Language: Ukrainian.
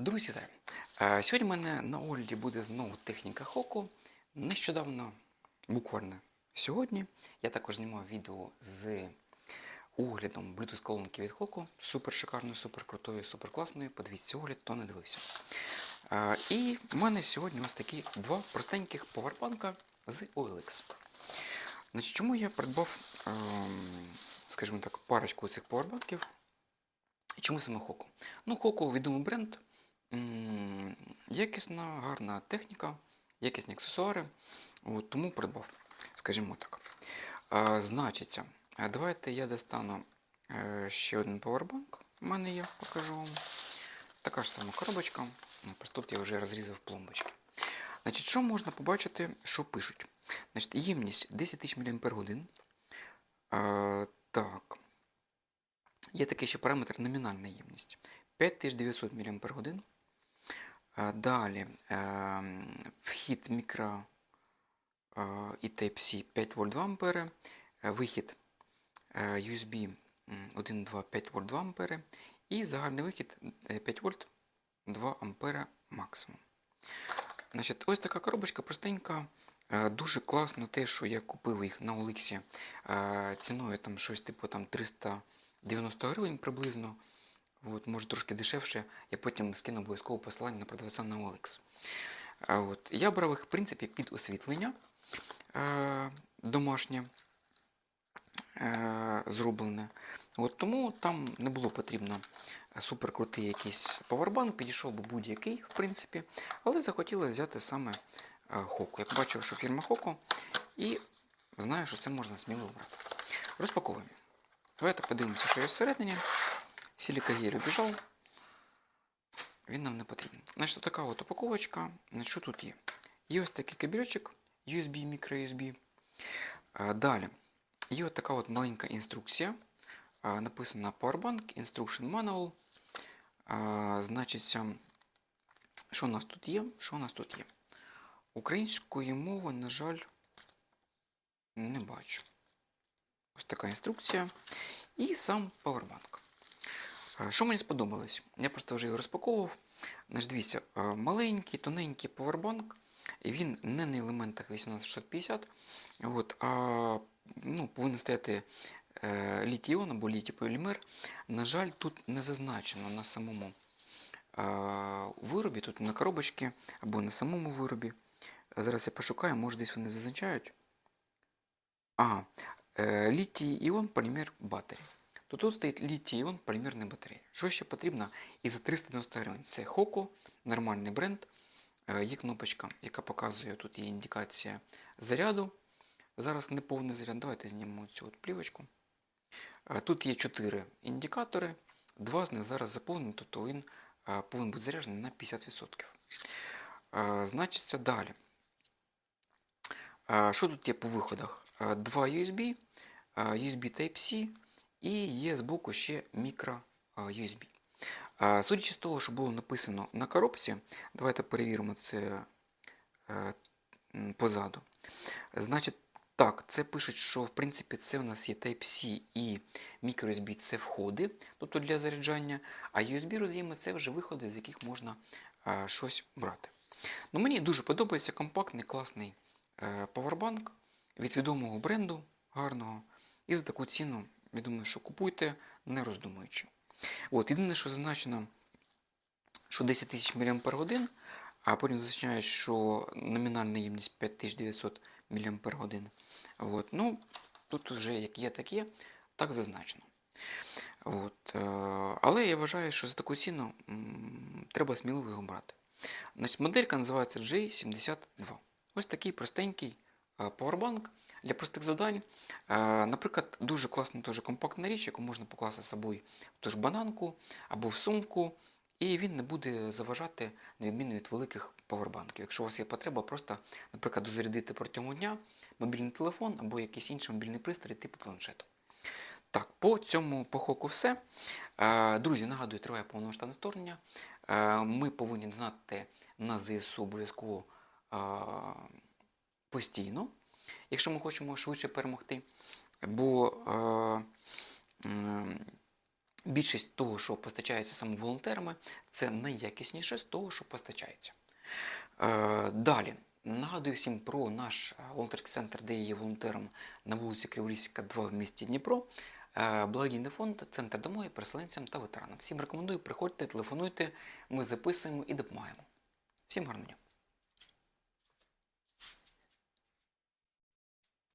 Друзі, е, сьогодні в мене на огляді буде знову техніка Хоку. Нещодавно, буквально сьогодні, я також знімав відео з оглядом Bluetooth колонки від Хоку. Супер шикарною, супер крутою, супер класною. Подивіться огляд, хто не дивився. Е, І в мене сьогодні ось такі два простеньких повербанка з OLX. Значить, чому я придбав, ем, скажімо так, парочку цих повербанків? Чому саме Хоку? Ну, Хоку відомий бренд, якісна, гарна техніка, якісні аксесуари. От, тому придбав, скажімо так. А, значиться, давайте я достану е, ще один повербанк. У мене є, покажу вам. Така ж сама коробочка. Ну, тут я вже розрізав пломбочки. Значить, що можна побачити, що пишуть? Значить, ємність 10 тисяч мАч. А, так. Є такий ще параметр номінальна ємність 5900 мАч. А, Далі е, вхід мікро е, і Type-C 5 вольт 2 ампери, е, вихід USB м, 1.2 5 вольт 2 ампери і загальний вихід е, 5 вольт 2 ампера максимум. Значить, ось така коробочка простенька. Е, Дуже класно те, що я купив їх на Олексі е, ціною там щось типу там 390 гривень приблизно. От, може трошки дешевше. Я потім скину обов'язково посилання на продавця на OLX. От, я брав їх, в принципі, під освітлення е, домашнє е, зроблене. От, тому там не було потрібно суперкрутий якийсь павербанк, підійшов би будь-який, в принципі. Але захотілося взяти саме е, Хоку. Я побачив, що фірма Хоку, і знаю, що це можна сміло брати. Розпаковуємо. Давайте подивимося, що є всередині. Силикагель убіжав. Він нам не потрібен. Значить, така от упаковочка. Значить, що тут є? Є ось такий кабельочок USB. А, Далі. Є ось така от маленька інструкція. Написана Powerbank, Instruction Manual. Значить, що у нас тут є? Що у нас тут є? Української мови, на жаль, не бачу. Ось така інструкція. І сам Powerbank. Що мені сподобалось? Я просто вже його розпаковував. Значить, дивіться, маленький, тоненький повербанк, він не на елементах 18650, от, а ну, повинен стояти е, літій-іон або літій-полімер. На жаль, тут не зазначено на самому виробі, тут на коробочці або на самому виробі. Зараз я пошукаю, може десь вони зазначають. Ага, е, літій-іон полімер батарей то тут стоїть літій-іон полімерна батарея. Що ще потрібно? І за 390 гривень. Це Хоко, нормальний бренд. Е, Є кнопочка, яка показує, тут є індикація заряду. Зараз не повний заряд. Давайте знімемо цю от плівочку. Е, Тут є 4 індикатори, два з них зараз заповнені, тобто він е, повинен бути заряджений на 50%. Е, Значиться далі. Що тут є по виходах? Два USB, USB Type-C. І є збоку ще мікро-USB. Судячи з того, що було написано на коробці, давайте перевіримо це е, позаду. Значить, так, це пишуть, що в принципі це у нас є Type-C і microUSB це входи, тобто для заряджання, а USB роз'єми це вже виходи, з яких можна щось брати. Ну, Мені дуже подобається компактний, класний е, павербанк від відомого бренду гарного. І за таку ціну я думаю, що купуйте, не роздумуючи. От, єдине, що зазначено, що 10 тисяч мАч, а потім зазначають, що номінальна ємність 5900 мАч. От, ну, тут вже як є, так є, так зазначено. От, е, але я вважаю, що за таку ціну м, треба сміливо його брати. Значить, моделька називається J72. Ось такий простенький павербанк для простих завдань. Наприклад, дуже класна теж компактна річ, яку можна покласти з собою в ту ж бананку або в сумку, і він не буде заважати на відміну від великих павербанків. Якщо у вас є потреба, просто, наприклад, дозарядити протягом дня мобільний телефон або якийсь інший мобільний пристрій типу планшету. Так, по цьому похоку все. Друзі, нагадую, триває повномасштабне вторгнення. Ми повинні донати на ЗСУ обов'язково постійно, якщо ми хочемо швидше перемогти. Бо е, м, Більшість того, що постачається саме волонтерами, це найякісніше з того, що постачається. Е, Далі. Нагадую всім про наш е, волонтерський центр, де є волонтером на вулиці Криворізька, 2 в місті Дніпро. Е, Благодійний фонд, центр допомоги переселенцям та ветеранам. Всім рекомендую, приходьте, телефонуйте, ми записуємо і допомагаємо. Всім гарного дня!